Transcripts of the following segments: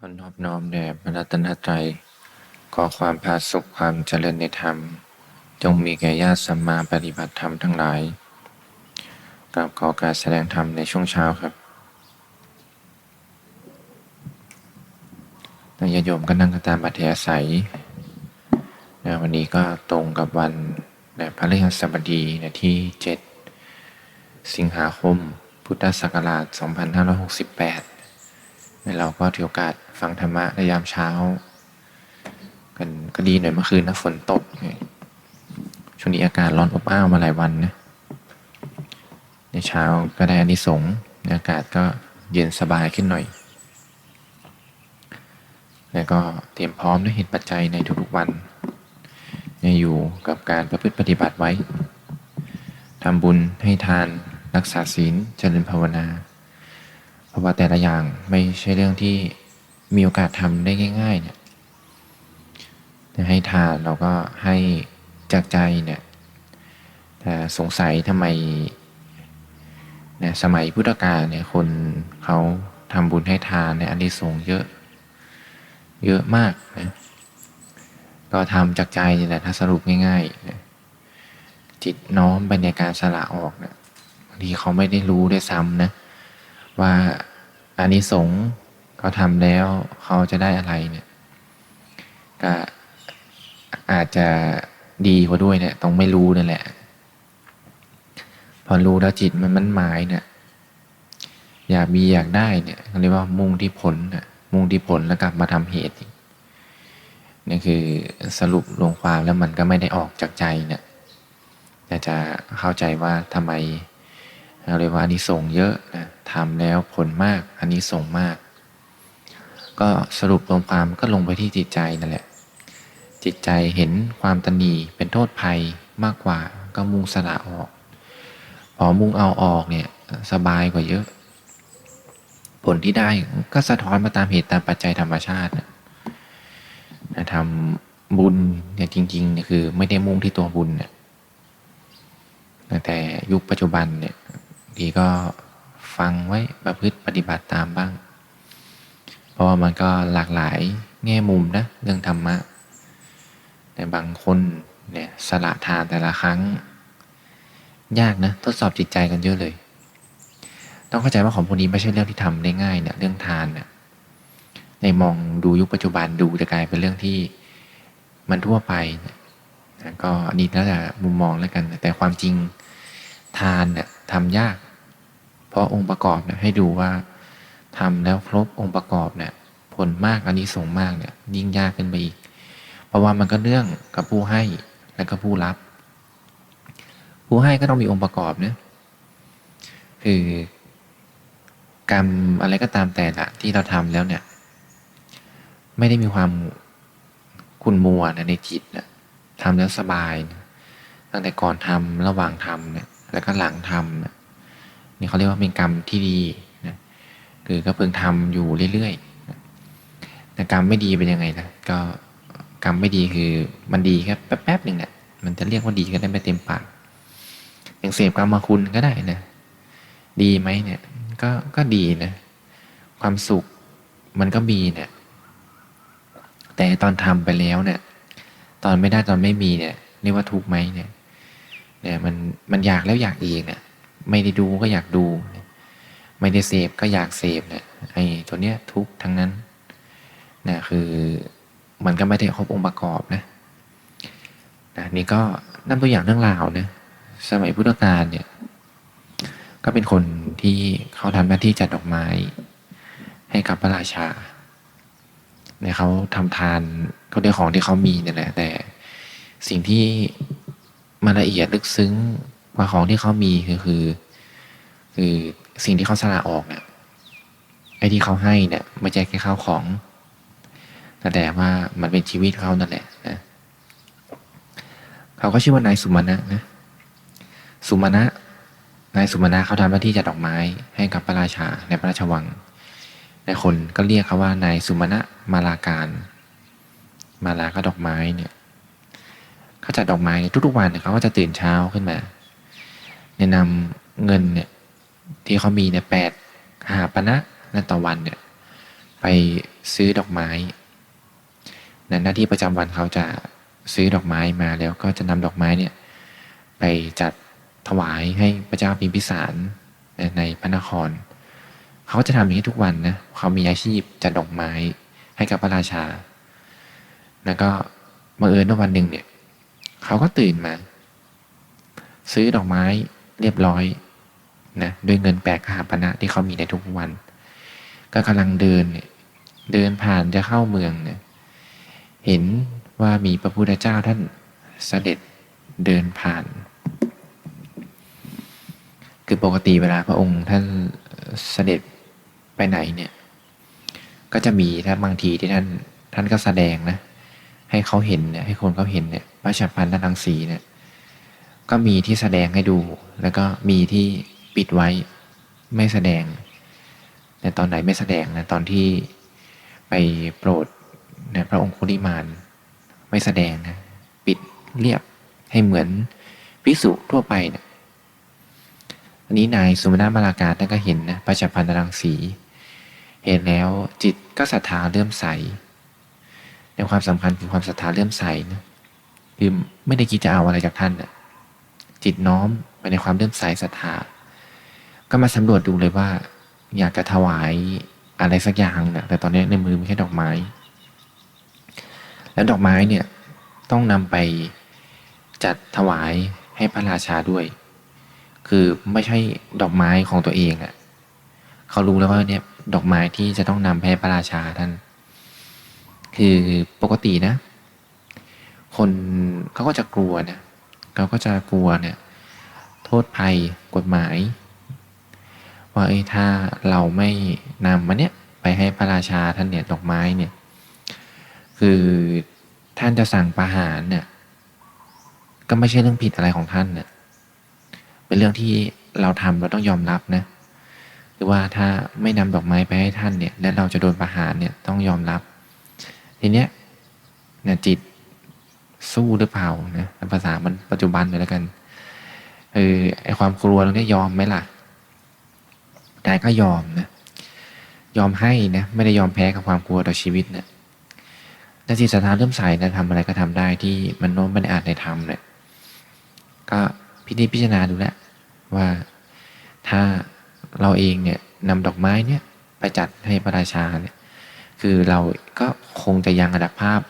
ขอนอบน้อมแด่พระรัตนตรัย ขอความผาสุขความเจริญในธรรม จงมีแก่ญาติสัมมาปฏิบัติธรรมทั้งหลายกราบขอการแสดงธรรมในช่วงเช้าครับญาติโยมก็นั่งกันตามบัตยาศัยนะวันนี้ก็ตรงกับวันนะพระฤหัสบดีนะที่ 7 สิงหาคม พุทธศักราช 2568 เราก็ถือโอกาสฟังธรรมะในยามเช้า กันก็ดีหน่อยเมื่อคืนนะฝนตกช่วงนี้อากาศร้อนอบอ้าวมาหลายวันนะในเช้าก็ได้อานิสงส์อากาศก็เย็นสบายขึ้นหน่อย แล้วก็เตรียมพร้อมด้วยเหตุปัจจัยในทุกๆวันอยู่กับการประพฤติปฏิบัติไว้ทำบุญให้ทานรักษาศีลเจริญภาวนา เพราะว่าแต่ละอย่างไม่ใช่เรื่องที่มีโอกาสทำได้ง่ายๆเนี่ยให้ทานเราก็ให้จากใจเนี่ยแต่สงสัยทำไมนี่ยสมัยพุทธกาลเนี่ยคนเขาทำบุญให้ทานเนี่ยอันนี้สงเยอะเยอะมากนะก็ทำจากใจนี่แหละถ้าสรุปง่ายๆนะจิตน้อมไปในการสละออกเนะบางทีเขาไม่ได้รู้ด้วยซ้ำนะว่า อานิสงส์เขาทำแล้วเขาจะได้อะไรเนี่ยก็อาจจะดีกว่าด้วยเนี่ยต้องไม่รู้นั่นแหละ พอรู้แล้วจิตมันมันหมายเนี่ยอยากมีอยากได้เนี่ยเรียกว่ามุ่งที่ผลนะมุ่งที่ผลแล้วกลับมาทำเหตุนี่คือสรุปลงความแล้วมันก็ไม่ได้ออกจากใจเนี่ยจะเข้าใจว่าทำไม เราเรียกว่าอันนี้ส่งเยอะนะทำแล้วผลมากอันนี้ส่งมาก ก็สรุปลงความก็ลงไปที่จิตใจนั่นแหละ จิตใจเห็นความตนีเป็นโทษภัยมากกว่าก็มุ่งสละออกพอมุ่งเอาออกเนี่ยสบายกว่าเยอะ ผลที่ได้ก็สะท้อนมาตามเหตุตามปัจจัยธรรมชาตินะทำบุญเนี่ยจริงๆเนี่ยคือไม่ได้มุ่งที่ตัวบุญเนี่ยแต่ยุคปัจจุบันเนี่ย ดีก็ฟังไว้ประพฤติปฏิบัติตามบ้าง เพราะว่ามันก็หลากหลายแง่มุมนะเรื่องธรรมะ แต่บางคนเนี่ยสละทานแต่ละครั้ง ยากนะทดสอบจิตใจกันเยอะเลย ต้องเข้าใจว่าของพวกนี้ไม่ใช่เรื่องที่ทำได้ง่ายเนี่ยเรื่องทานเนี่ยในมองดูยุคปัจจุบันดูจะกลายเป็นเรื่องที่มันทั่วไปนะก็นี่แล้วแต่มุมมองแล้วกัน แต่ความจริงทานเนี่ยทำยาก เพราะองค์ประกอบเนี่ยให้ดูว่าทำแล้วครบองค์ประกอบเนี่ยผลมากอันนี้ส่งมากเนี่ยยิ่งยากขึ้นไปอีก เพราะว่ามันก็เรื่องกับผู้ให้และก็ผู้รับ ผู้ให้ก็ต้องมีองค์ประกอบเนี่ยคือกรรมอะไรก็ตามแต่ละที่เราทำแล้วเนี่ย ไม่ได้มีความขุ่นมัวนะในจิตนะทำแล้วสบายนะตั้งแต่ก่อนทำระหว่างทำเนี่ยแล้วก็หลังทำนะ นี่เขาเรียกว่าเป็นกรรมที่ดีนะคือก็เพิ่งทำอยู่เรื่อยๆนะแต่กรรมไม่ดีเป็นยังไงนะก็กรรมไม่ดีคือมันดีแค่แป๊บๆหนึ่งเนี่ยมันจะเรียกว่าดีก็ได้ไม่เต็มปากอย่างเสพกรรมคุณก็ได้นะดีไหมเนี่ย ก็ก็ดีนะ ความสุขมันก็มีเนี่ย แต่ตอนทำไปแล้วเนี่ย ตอนไม่ได้ตอนไม่มีเนี่ยเรียกว่าทุกข์ไหมเนี่ยเนี่ยมันมันอยากแล้วอยากอีกเนี่ย ไม่ได้ดูก็อยากดู ไม่ได้เสพก็อยากเสพเนี่ยไอ้ตัวเนี้ยทุกทั้งนั้นนะคือมันก็ไม่ได้ครบองค์ประกอบนะนะนี่ก็นั่นตัวอย่างเรื่องราวนะสมัยพุทธกาลเนี่ย ก็เป็นคนที่เขาทำหน้าที่จัดดอกไม้ ให้กับพระราชาเนี่ยเขาทำทานเขาได้ของที่เขามีเนี่ยแหละแต่สิ่งที่มันละเอียดลึกซึ้ง กว่าของที่เขามีคือคือ คือสิ่งที่เขาสละออกเนี่ยไอ้ที่เขาให้เนี่ยไม่ใช่แค่ข้าวของแต่แต่ว่ามันเป็นชีวิตเขานั่นแหละนะเขาก็ชื่อว่านายสุมาณะนะสุมาณะนายสุมาณะเขาทำหน้าที่จัดดอกไม้ให้กับพระราชาในพระราชวังในคนก็เรียกเขาว่านายสุมาณะมาลาการ มาลาก็ดอกไม้เนี่ยเขาจัดดอกไม้ทุกๆวันเนี่ยเขาก็จะตื่นเช้าขึ้นมา แนะนำเงินเนี่ยที่เขามีเนี่ยแปดหาปณะในต่อวันเนี่ยไปซื้อดอกไม้นะหน้าที่ประจำวันเขาจะซื้อดอกไม้มาแล้วก็จะนำดอกไม้เนี่ยไปจัดถวายให้พระเจ้าพิมพิสารในพระนคร เขาจะทำอย่างนี้ทุกวันนะเขามีอาชีพจัดดอกไม้ให้กับพระราชา แล้วก็บังเอิญว่าวันหนึ่งเนี่ย เขาก็ตื่นมา ซื้อดอกไม้ เรียบร้อยนะด้วยเงินแปลกขาปณะที่เขามีในทุกวัน ก็กำลังเดินเนี่ยเดินผ่านจะเข้าเมืองเนี่ยเห็นว่ามีพระพุทธเจ้าท่านเสด็จเดินผ่าน คือปกติเวลาพระองค์ท่านเสด็จไปไหนเนี่ย ก็จะมีถ้าบางทีที่ท่านท่านก็แสดงนะ ให้เขาเห็นเนี่ยให้คนเขาเห็นเนี่ยพระฉับพันธรังสีเนี่ย ก็มีที่แสดงให้ดู แล้วก็มีที่ปิดไว้ไม่แสดงในตอนไหนไม่แสดงนะตอนที่ไปโปรดนะพระองคุลิมานไม่แสดงนะปิดเรียบให้เหมือนภิกษุทั่วไปนะอันนี้นายสุมาณมาลาการท่านก็เห็นนะพระจัพันธรังสี เห็นแล้วจิตก็ศรัทธาเลื่อมใสในความสำคัญคือความศรัทธาเลื่อมใสนะคือไม่ได้คิดจะเอาอะไรจากท่านนะ จิตน้อมไปในความเลื่อมใสศรัทธา ก็มาสำรวจดูเลยว่า อยากจะถวายอะไรสักอย่างนะแต่ตอนนี้ในมือมีแค่ดอกไม้ แล้วดอกไม้เนี่ยต้องนำไปจัดถวายให้พระราชาด้วย คือไม่ใช่ดอกไม้ของตัวเองอะ่ะเขารู้แล้วว่าเนี่ยดอกไม้ที่จะต้องนำไปให้พระราชาท่าน คือปกตินะ คนเขาก็จะกลัวนะ เขาก็จะกลัวเนี่ยโทษภัยกฎหมาย ว่าเอ้ถ้าเราไม่นำมาเนี่ยไปให้พระราชาท่านเนี่ยดอกไม้เนี่ยคือท่านจะสั่งประหารเนี่ยก็ไม่ใช่เรื่องผิดอะไรของท่านเนี่ยเป็นเรื่องที่เราทำเราต้องยอมรับนะหรือว่าถ้าไม่นำดอกไม้ไปให้ท่านเนี่ยและเราจะโดนประหารเนี่ยต้องยอมรับ ทีเนี้ยเนี่ยจิต สู้หรือเปล่านะภาษามันปัจจุบันเลยแล้วกันเออไอความกลัวตรงนี้ยอมไหมล่ะแต่ก็ยอมนะยอมให้นะไม่ได้ยอมแพ้กับความกลัวต่อชีวิตเนะแต่จิตศรัทธาเริ่มใส่นะทำอะไรก็ทำได้ที่มันโน้มไม่ได้อาจในธรรมเนี่ยก็พิจิตพิจารณาดูแลวว่าถ้าเราเองเนี่ยนำดอกไม้เนี่ยไปจัดให้พระราชาเนี่ยคือเราก็คงจะยังอัตภาพ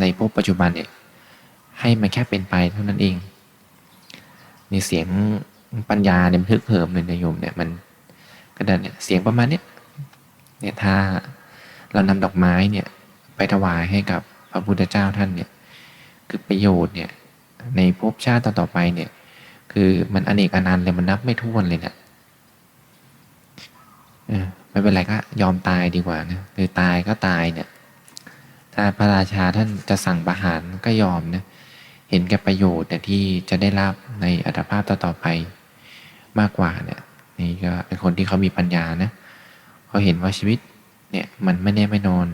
ในพวกปัจจุบันเนี่ย ให้มันแค่เป็นไปเท่านั้นเองในเสียงปัญญาเนี่ยมันฮึกเหิมเลยนโยมเนี่ยมันก็ได้เนี่ยเสียงประมาณเนี้ยเนี่ยถ้าเรานำดอกไม้เนี่ยไปถวายให้กับพระพุทธเจ้าท่านเนี่ยคือประโยชน์เนี่ยในภพชาติต่อๆไปเนี่ย คือมันอเนกอนันต์เลยมันนับไม่ถ้วนเลยเนะี่ยไม่เป็นไรก็ยอมตายดีกว่านะคือตายก็ตายเนี่ย ถ้าพระราชาท่านจะสั่งประหารก็ยอมนะ เห็นแก่ประโยชน์เนี่ยที่จะได้รับในอัตภาพต่อๆไปมากกว่าเนี่ยนี่ก็เป็นคนที่เขามีปัญญานะเขาเห็นว่าชีวิตเนี่ยมันไม่แน่ไม่นอน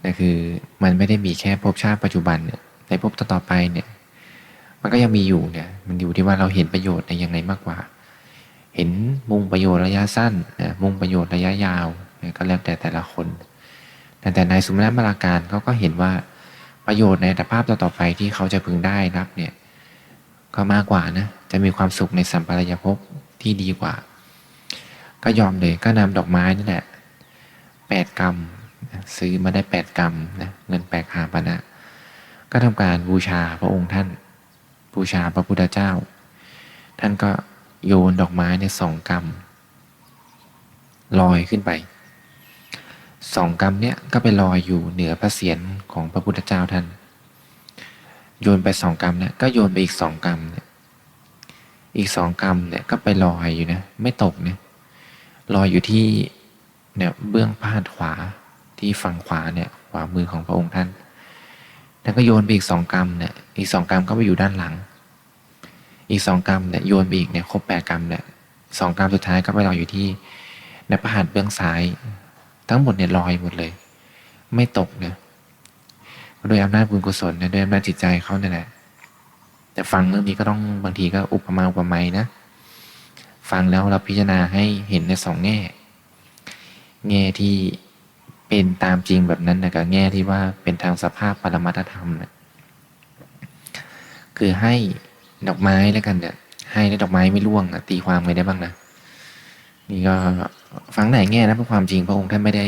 แต่คือมันไม่ได้มีแค่ภพชาติปัจจุบันเนี่ยในภพต่อๆไปเนี่ยมันก็ยังมีอยู่เนี่ยมันอยู่ที่ว่าเราเห็นประโยชน์ในยังไงมากกว่า เห็นมุมประโยชน์ระยะสั้นนะมุมประโยชน์ระยะยาวก็แล้วแต่แต่ละคน แต่แต่ในสุมาณมาลาการเขาก็เห็นว่า ประโยชน์ในอัตภาพต่อๆไปที่เขาจะพึงได้รับเนี่ยก็มากกว่านะจะมีความสุขในสัมปรายภพที่ดีกว่า ก็ยอมเลยก็นำดอกไม้นี่แหละแปดกรรมซื้อมาได้แปดกรรมนะเงินแปดหาปณะก็ทำการบูชาพระองค์ท่าน บูชาพระพุทธเจ้า ท่านก็โยนดอกไม้ในสองกรรมลอยขึ้นไป สองกรรมเนี้ยก็ไปลอยอยู่เหนือพระเศียรของพระพุทธเจ้าท่าน โยนไปสองกรรมเนี่ยก็โยนไปอีกสองกรรมเนี่ยอีกสองกรรมเนี่ยก็ไปลอยอยู่นะไม่ตกเนี่ยลอยอยู่ที่เนี่ยเบื้องพาดขวาที่ฝั่งขวาเนี่ยขวามือของพระองค์ท่านแล้วก็โยนไปอีกสองกรรมเนี่ยอีกสองกรรมก็ไปอยู่ด้านหลัง อีกสองกรรมเนี่ยโยนไปอีกเนี่ยครบแปดกรรมเนี่ยสองกรรมสุดท้ายก็ไปลอยอยู่ที่ในประหัตถ์เบื้องซ้าย ทั้งหมดเนี่ยลอยหมดเลย ไม่ตกเนี่ยโดยอำนาจบุญกุศลเนี่ยด้วยอำนาจจิตใจเขาเนี่ยแหละแต่ฟังเรื่องนี้ก็ต้องบางทีก็อุปมาอุปไมยนะ ฟังแล้วเราพิจารณาให้เห็นในสองแง่ แง่ที่เป็นตามจริงแบบนั้นนะกับแง่ที่ว่าเป็นทางสภาพปรมัตธรรมนะคือให้ดอกไม้แล้วกันเนี่ยให้แล้วดอกไม้ไม่ร่วงนะตีความไงได้บ้างนะ นี่ก็ฟังไหนแง่นะเพราะความจริงพระองค์ท่านไม่ได้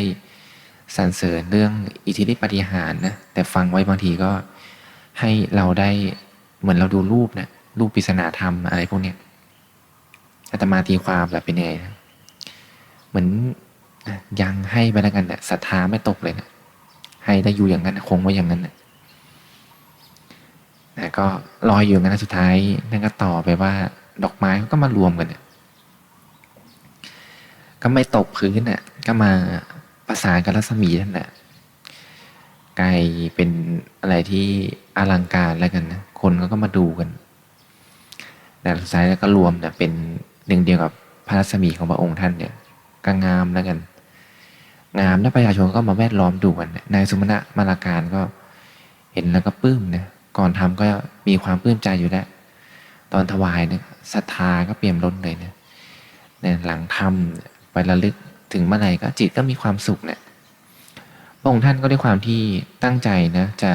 สรรเสริญเรื่องอิทธิฤทธิปฏิหารนะแต่ฟังไว้บางทีก็ให้เราได้เหมือนเราดูรูปนะรูปปริศนาธรรมอะไรพวกเนี้ยอาตมาตีความแบบเป็นไงนะเหมือนยังให้ไปแล้วกันเนี่ยศรัทธาไม่ตกเลยนะให้ได้อยู่อย่างนั้นคงไว้อย่างนั้นนะนะก็ลอยอยู่อย่างนั้นสุดท้ายนั่นก็ต่อไปว่าดอกไม้เขาก็มารวมกันเนี่ย ก็ไม่ตกพื้นน่ะ ก็มาประสานกับรัศมีนั่นแหละกลายเป็นอะไรที่อลังการแล้วกันนะคนก็มาดูกันแต่สุดท้ายแล้วก็รวมเนี่ยเป็นหนึ่งเดียวกับพระรัศมีของพระองค์ท่านเนี่ยก็งามแล้วกัน งามแล้วประชาชนก็มาแวดล้อมดูกันนายสุมาณะมาลาการก็เห็นแล้วก็ปลื้มนะก่อนทำก็มีความปลื้มใจอยู่แล้วตอนถวายเนี่ยศรัทธาก็เปี่ยมล้นเลยเนี่ยหลังทำ ประลึกถึงเมื่อไหร่ก็จิตก็มีความสุขเนี่ยพระองค์ท่านก็ด้วยความที่ตั้งใจนะจะ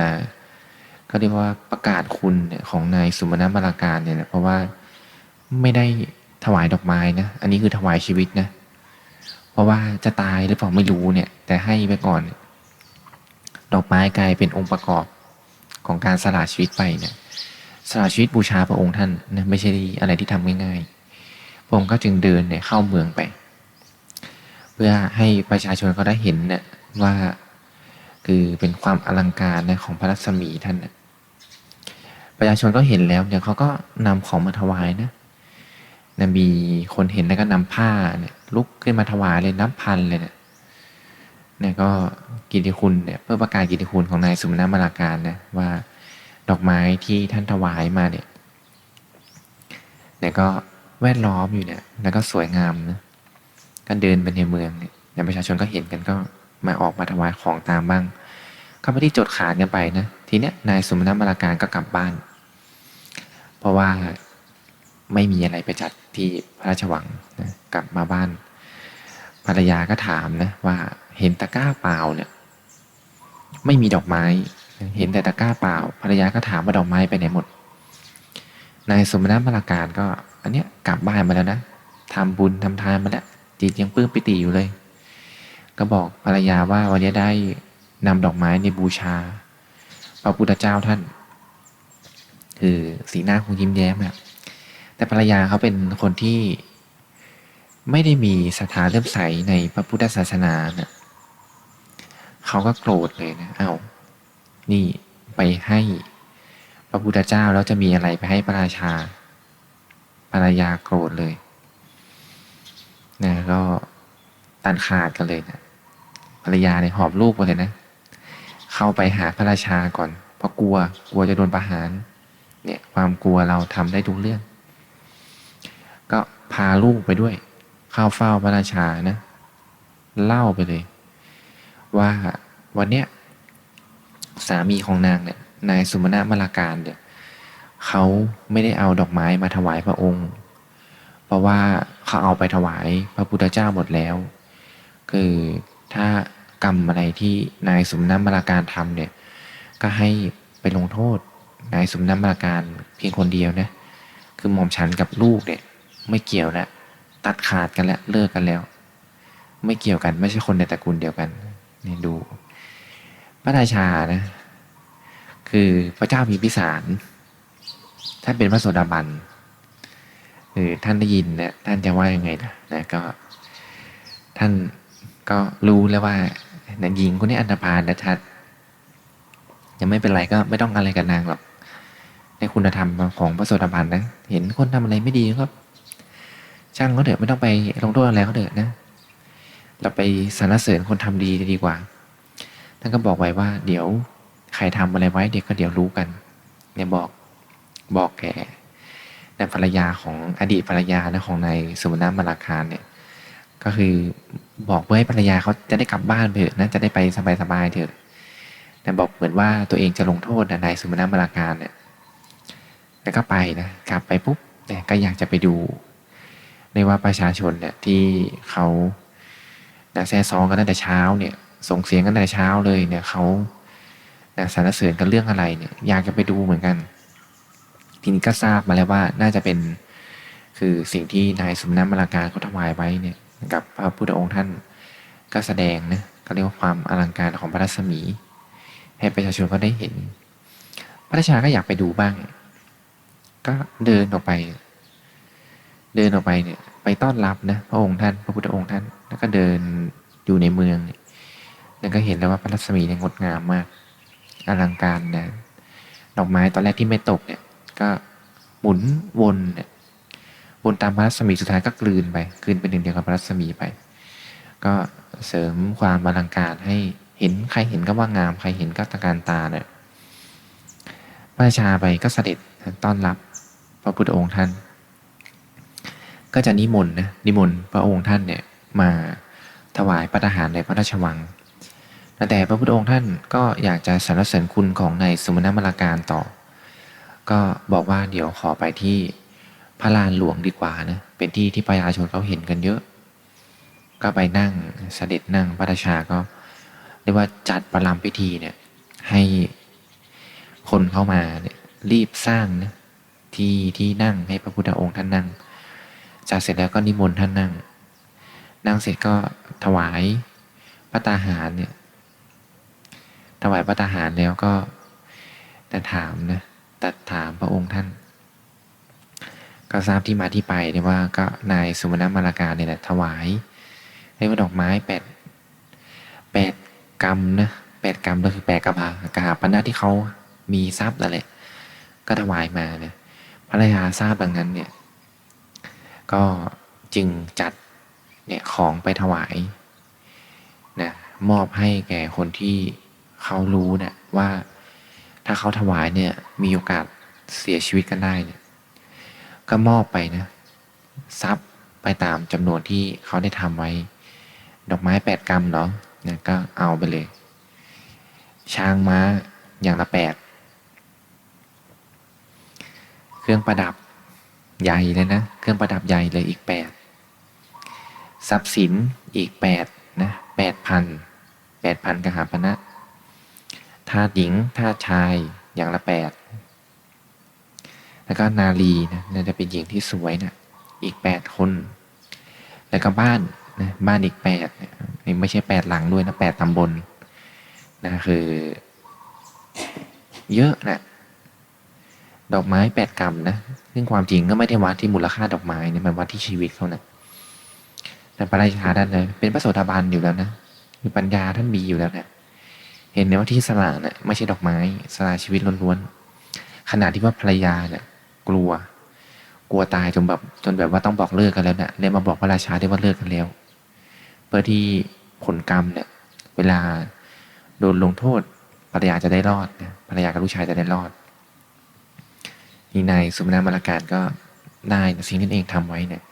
เขาเรียกว่าประกาศคุณของนายสุมาณะมาลาการเนี่ยนะเพราะว่าไม่ได้ถวายดอกไม้นะอันนี้คือถวายชีวิตนะเพราะว่าจะตายหรือเปล่าไม่รู้เนี่ย แต่ให้ไปก่อน ดอกไม้กลายเป็นองค์ประกอบของการสละชีวิตไปเนี่ยสละชีวิตบูชาพระองค์ท่านนะไม่ใช่อะไรที่ทำง่ายๆพระองค์ก็จึงเดินเนี่ยเข้าเมืองไป พื่อให้ประชาชนเขาได้เห็นเนี่ยว่าคือเป็นความอลังการนะของพระรัศมีท่านนะประชาชนก็เห็นแล้วเนี่ยเขาก็นำของมาถวายนะนะมีคนเห็นแล้วก็นำผ้าเนี่ยลุกขึ้นมาถวายเลยนับพันเลยเนี่ยเนี่ยก็กิติคุณเนี่ยเพื่อประกาศกิติคุณของนายสุมามาลาการนะว่าดอกไม้ที่ท่านถวายมาเนี่ยเนี่ยก็แวดล้อมอยู่เนี่ยแล้วก็สวยงามนะ ก็เดินไปในเมืองเนี่ยประชาชนก็เห็นกันก็มาออกมาถวายของตามบ้างก็ไม่ได้จดขานกันไปนะทีเนี้ยนายสุมาณมาลาการก็กลับบ้าน เพราะว่าไม่มีอะไรไปจัดที่พระราชวังนะกลับมาบ้าน ภรรยาก็ถามนะว่าเห็นตะกร้าเปล่าเนี่ยไม่มีดอกไม้ เห็นแต่ตะกร้าเปล่า ภรรยาก็ถามว่าดอกไม้ไปไหนหมด นายสมณมาลาการก็ อันเนี้ยกลับบ้านมาแล้วนะทำบุญทำทานมาแล้ว จิตยังปลื้มปิติอยู่เลย ก็บอกภรรยาว่าวันนี้ได้นำดอกไม้ในบูชา พระพุทธเจ้าท่าน คือสีหน้าคงยิ้มแย้มแบบแต่ภรรยาเขาเป็นคนที่ไม่ได้มีศรัทธาเลื่อมใสในพระพุทธศาสนาเนะ่ยเขาก็โกรธเลยนะเอา้านี่ไปให้พระพุทธเจ้าแล้วจะมีอะไรไปให้พระราชาภรรยาโกรธเลย นะก็ตันขาดกันเลยนะภรรยาเนี่ยหอบลูกไปเลยนะ เข้าไปหาพระราชาก่อน เพราะกลัวกลัวจะโดนประหาร เนี่ยความกลัวเราทำได้ทุกเรื่อง ก็พาลูกไปด้วย เข้าเฝ้าพระราชานะ เล่าไปเลย ว่าวันเนี้ยสามีของนางเนี่ย นายสุมาณะมลาการเนี่ยเขาไม่ได้เอาดอกไม้มาถวายพระองค์ เพราะว่า เขาเอาไปถวายพระพุทธเจ้าหมดแล้ว คือถ้ากรรมอะไรที่นายสมาณะมลาการทำเนี่ย ก็ให้ไปลงโทษ นายสมาณะมลาการเพียงคนเดียวนะคือหม่อมฉันกับลูกเนี่ย ไม่เกี่ยวแล้วตัดขาดกันแล้วเลิกกันแล้ว ไม่เกี่ยวกันไม่ใช่คนในตระกูลเดียวกันนี่ดู พระราชานะ คือพระเจ้าพิมพิสารท่านเป็นพระโสดาบัน รือท่านได้ยินนี่ยท่านจะว่ายังไงนะนะก็ ท่านก็รู้แล้วว่านะหญิงคนนี้อันธพาลนะชัดยังไม่เป็นไรก็ไม่ต้องอะไรกับนางหรอกในคุณธรรมของพระโสดาบันนะเห็นคนทำอะไรไม่ดีก็ช่างเขาเถอะไม่ต้องไปลงโทษอะไรเขาเถอะนะ เราไปสรรเสริญคนทำดีดีกว่า ท่านก็บอกไว้ว่า เดี๋ยวใครทำอะไรไว้เด็กก็เดี๋ยวรู้กันเนี่ยบอกบอกแก แต่ภรรยาของอดีตภรรยานะของนายสุวรรณมาลาคารเนี่ยก็คือบอกเพื่อให้ภรรยาเขาจะได้กลับบ้านเถอะนะจะได้ไปสบายๆเถอะแต่บอกเหมือนว่าตัวเองจะลงโทษนายสุวรรณมาลาคารเนี่ยแล้วก็ไปนะกลับไปปุ๊บเนี่ยก็อยากจะไปดูในว่าประชาชนเนี่ยที่เขานะแซ่ซองกันตั้งแต่เช้าเนี่ยส่งเสียงกันตั้งแต่เช้าเลยเนี่ยเขานะสรรเสริญกันเรื่องอะไรเนี่ยอยากจะไปดูเหมือนกัน ทีนี้ก็ทราบมาแล้วว่าน่าจะเป็นคือสิ่งที่นายสมณมราการเขาถวายไว้เนี่ยกับพระพุทธองค์ท่านก็แสดงนะก็เรียกว่าความอลังการของพระรัศมี ให้ประชาชนก็ได้เห็น พระราชาก็อยากไปดูบ้าง ก็เดินออกไป เดินออกไปเนี่ยไปต้อนรับนะพระองค์ท่านพระพุทธองค์ท่าน แล้วก็เดินอยู่ในเมืองเนี่ยแล้วก็เห็นแล้วว่าพระรัศมีเนี่ยงดงามมาก อลังการนะดอกไม้ตอนแรกที่ไม่ตกเนี่ย ก็หมุนวนเนี่ยวนตามพระรัศมีสุดท้ายก็กลืนไปกลืนเป็นหนึ่งเดียวกับพระรัศมีไป ก็เสริมความอลังการให้เห็นใครเห็นก็ว่างาม ใครเห็นก็ตะการตาเนี่ยพระราชาไปก็เสด็จต้อนรับพระพุทธองค์ท่าน ก็จะนิมนต์นะนิมนต์พระองค์ท่านเนี่ยมาถวายพระทหารในพระราชวัง แต่พระพุทธองค์ท่านก็อยากจะสรรเสริญคุณของนายสมณมราการต่อ ก็บอกว่าเดี๋ยวขอไปที่พระลานหลวงดีกว่านะเป็นที่ที่ประชาชนเขาเห็นกันเยอะ ก็ไปนั่งเสด็จนั่งพระราชาก็เรียกว่าจัดประลำพิธีเนี่ยให้คนเข้ามาเนี่ยรีบสร้างนะที่ที่นั่งให้พระพุทธองค์ท่านนั่ง จากเสร็จแล้วก็นิมนต์ท่านนั่ง นั่งเสร็จก็ถวายพระตาหารเนี่ยถวายพระตาหารแล้วก็แต่ถามนะ ตัดถามพระองค์ท่าน ก็ทราบที่มาที่ไปเนี่ยว่าก็นายสุมาณมาราการเนี่ยแหละถวายให้ว่าดอกไม้แปดแปดกรรมนะแปดกรรมก็คือแปดกระพากาปณะที่เขามีทรัพย์นั่นแหละก็ถวายมาเนี่ยพระราชาทราบดังนั้นเนี่ยก็จึงจัดเนี่ยของไปถวายนะมอบให้แก่คนที่เขารู้เนี่ยว่า ถ้าเขาถวายเนี่ยมีโอกาสเสียชีวิตกันได้เนี่ยก็มอบไปนะทรัพย์ไปตามจำนวนที่เขาได้ทำไว้ ดอกไม้แปดกรัมเนาะเนี่ยก็เอาไปเลย ช้างม้าอย่างละแปดเครื่องประดับใหญ่เลยนะ เครื่องประดับใหญ่เลยอีกแปดทรัพย์สินอีกแปดนะแปดพันแปดพันกหาปณะ ทาสหญิงทาสชายอย่างละแปดแล้วก็นาลีนะน่าจะเป็นหญิงที่สวยนะอีกแปดคน แล้วก็บ้านนะบ้านอีกแปดนี่ไม่ใช่แปดหลังด้วยนะแปดตำบลนะคือ เยอะนะดอกไม้แปดกรัมนะซึ่งความจริงก็ไม่ได้วัดที่มูลค่าดอกไม้เนี่ยมันวัดที่ชีวิตเขานะแต่พระราชาท่านเลยเป็นพระโสดาบันอยู่แล้วนะมีปัญญาท่านมีอยู่แล้วนะ เห็นไหมว่าที่สละเนะ่ยไม่ใช่ดอกไม้ สละชีวิตล้วนๆขณะที่ว่าภรรยาเนี่ยกลัว กลัวตายจนแบบจนแบบว่าต้องบอกเลิกกันแล้วเนะี่ยเลยมาบอกพระราชาได้ว่าเลิกกันแล้ว เพื่อที่ผลกรรมเนี่ย เวลาโดนลงโทษภรรยาจะได้รอดนะภรรยากับลูกชายจะได้รอดนี่นายสุมนามารการก็ได้สิ่งที่เองทำไว้เนี่ย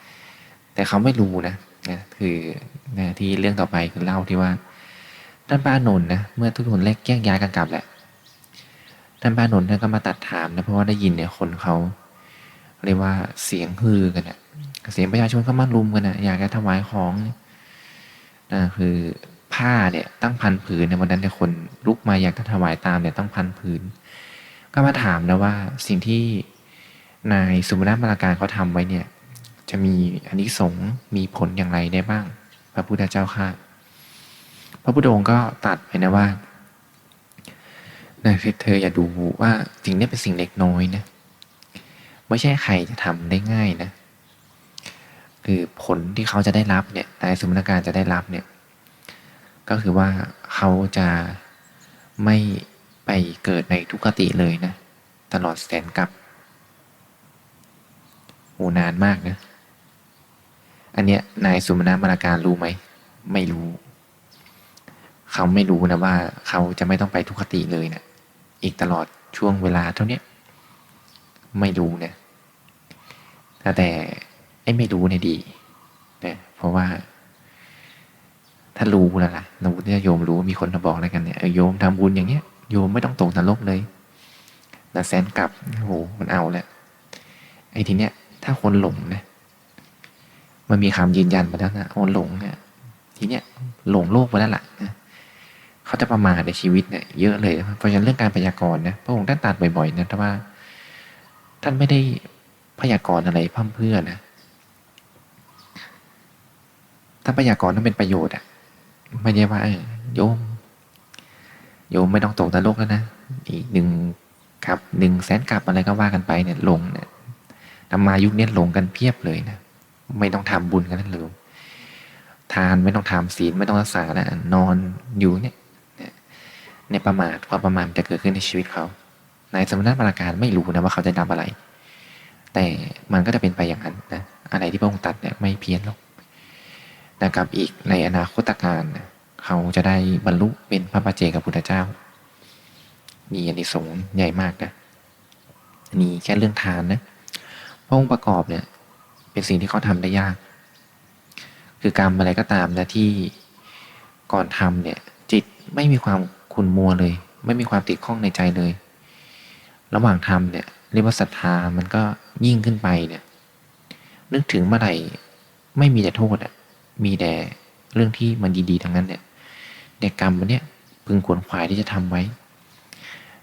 แต่เขาไม่รู้นะนะคือนะที่เรื่องต่อไปคือเล่าที่ว่า ท่านป้านนท์นะเมื่อทุกคนแลกแยกย้ายกันกลับแหละท่านป้านนท์ท่านก็มาตัดถามนะเพราะว่าได้ยินเนี่ยคนเขาเรียกว่าเสียงฮือกันนะเสียงประชาชนก็มารุมกันนะอยากจะถวายของนะคือผ้าเนี่ยตั้งพันผืนในวันนั้นเนี่ยคนลุกมาอยากจะถวายตามเนี่ยต้องพันผืน ก็มาถามนะว่าสิ่งที่นายสุมาณมาราการเขาทำไว้เนี่ย จะมีอันนี้สงมีผลอย่างไรได้บ้าง พระพุทธเจ้าค่ะ พระพุทธองค์ก็ตัดไปนะว่านะเธออย่าดูว่าสิ่งนี้เป็นสิ่งเล็กน้อยนะไม่ใช่ใครจะทำได้ง่ายนะคือผลที่เขาจะได้รับเนี่ยนายสมณการจะได้รับเนี่ย ก็คือว่าเขาจะไม่ไปเกิดในทุกขติเลยนะ ตลอดแสนกับโหนานมากนะ อันเนี้ยนายสุมาณมาราการรู้ไหม ไม่รู้ เขาไม่รู้นะว่าเขาจะไม่ต้องไปทุกขติเลยนะอีกตลอดช่วงเวลาเท่านี้ไม่รู้นะแต่แต่ไอ้ไม่รู้เนี่ยดีนะเพราะว่า ถ้ารู้แล้วล่ะนวุฒิโยมรู้มีคนมาบอกอะไรกันเนี่ยโยมทำบุญอย่างเงี้ยโยมไม่ต้องตกนรกเลยแต่แสนกลับโอ้โหมันเอาแล้วไอ้ทีเนี้ย ถ้าคนหลงนะมันมีคำยืนยันมาแล้วนะคนหลงเนี่ย ทีเนี้ยหลงโลกไปแล้วล่ะนะ เขาจะประมาทในชีวิตเนี่ยเยอะเลย เพราะฉะนั้นเรื่องการพยากรณ์นะพระองค์ท่านตัดบ่อยๆนะแต่ว่า ท่านไม่ได้พยากรณ์อะไรพร่ำเพื่อนะถ้าพยากรณ์ต้องเป็นประโยชน์อะไม่ใช่ว่าโยม โยมไม่ต้องตกนรกแล้วนะอีกหนึ่งครับหนึ่งแสนกลับอะไรก็ว่ากันไปเนี่ยหลงเนี่ยธรรมายุคนี้หลงกันเพียบเลยนะไม่ต้องทำบุญกันแล้วเลยทานไม่ต้องทำศีลไม่ต้องรักษาแล้วนอนอยู่เนี่ย ในประมาทความประมาทจะเกิดขึ้นในชีวิตเขา ในสมณะปราการไม่รู้นะว่าเขาจะทำอะไร แต่มันก็จะเป็นไปอย่างนั้นนะอะไรที่พระองค์ตัดเนี่ยไม่เพี้ยนหรอกแต่กับอีกในอนาคตการนะเขาจะได้บรรลุเป็นพระปัจเจกพุทธเจ้า มีอานิสงส์ใหญ่มากนะอันนี้แค่เรื่องทานนะพระองค์ประกอบเนี่ย เป็นสิ่งที่เขาทำได้ยาก คือกรรมอะไรก็ตามนะที่ก่อนทำเนี่ย จิตไม่มีความ ขุ่นมัวเลย ไม่มีความติดข้องในใจเลย ระหว่างทำเนี่ยเรียกว่าศรัทธามันก็ยิ่งขึ้นไปเนี่ย นึกถึงเมื่อไหร่ไม่มีแต่โทษอะมีแต่เรื่องที่มันดีๆทั้งนั้นเนี่ยในกรรมวันเนี้ยพึงขวนขวายที่จะทำไว้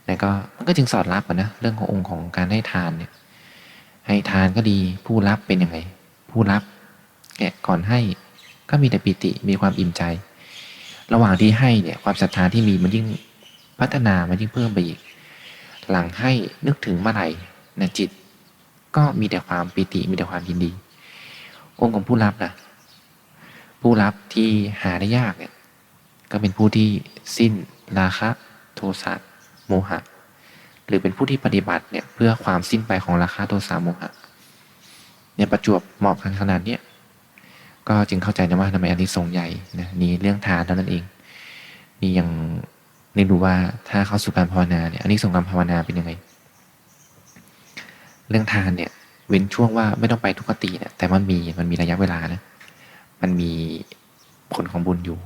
แล้วก็มันก็จึงสอดรับอะนะเรื่องขององค์ของการให้ทานเนี่ย ให้ทานก็ดีผู้รับเป็นยังไง ผู้รับแกะก่อนให้ก็มีแต่ปิติมีความอิ่มใจ ระหว่างที่ให้เนี่ยความศรัทธาที่มีมันยิ่งพัฒนามันยิ่งเพิ่มไปอีก หลังให้นึกถึงเมื่อไหร่นะจิต ก็มีแต่ความปิติมีแต่ความยินดี องค์ของผู้รับนะผู้รับที่หาได้ยากเนี่ยก็เป็นผู้ที่สิ้นราคะ โทสะโมหะ หรือเป็นผู้ที่ปฏิบัติเนี่ยเพื่อความสิ้นไปของราคะโทสะโมหะเนี่ยประจวบเหมาะกันขนาดเนี้ย ก็จึงเข้าใจนะว่าทำไมอันนี้ทรงใหญ่นะนี่เรื่องทานเท่านั้นเอง นี่ยังนี่ดูว่าถ้าเข้าสู่การภาวนาเนี่ยอันนี้ส่งการภาวนาเป็นยังไง เรื่องทานเนี่ย เว้นช่วงว่าไม่ต้องไปทุกขติเนี่ยแต่มันมีมันมีระยะเวลานะมันมีผลของบุญอยู่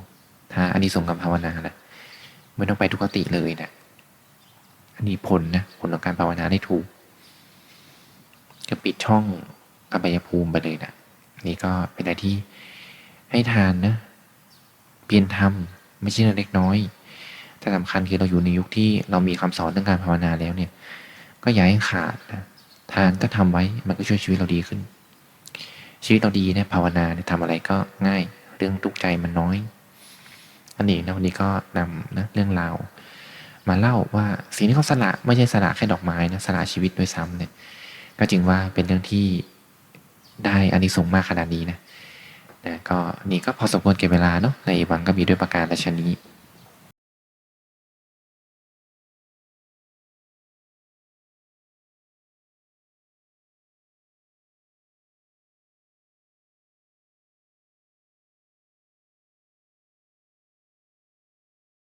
ถ้าอันนี้ส่งกับภาวนานะไม่ต้องไปทุกขติเลยนะอันนี้ผลนะผลของการภาวนาได้ถูกก็ปิดช่องอบายภูมิไปเลยนะนี่ก็เป็นอะไรที่ ให้ทานนะเพียนธรทำไม่ใช่เรื่องเล็กน้อย แต่สำคัญคือเราอยู่ในยุคที่เรามีคำสอนเรื่องการภาวนาแล้วเนี่ย ก็อย่าให้ขาดนะทานก็ทำไว้มันก็ช่วยชีวิตเราดีขึ้น ชีวิตเราดีเนี่ยภาวนาเนี่ยทำอะไรก็ง่าย เรื่องทุกข์ใจมันน้อย อันนี้นะวันนี้ก็นำนะเรื่องราวมาเล่าว่าสิ่งที่เขาสละไม่ใช่สละแค่ดอกไม้นะสละชีวิตด้วยซ้ำเนี่ย ก็จึงว่าเป็นเรื่องที่ได้อานิสงส์มากขนาดนี้นะ นะก็นี่ก็พอสมควรเก็บเวลาเนาะในวังก็มีด้วยประการราชนี้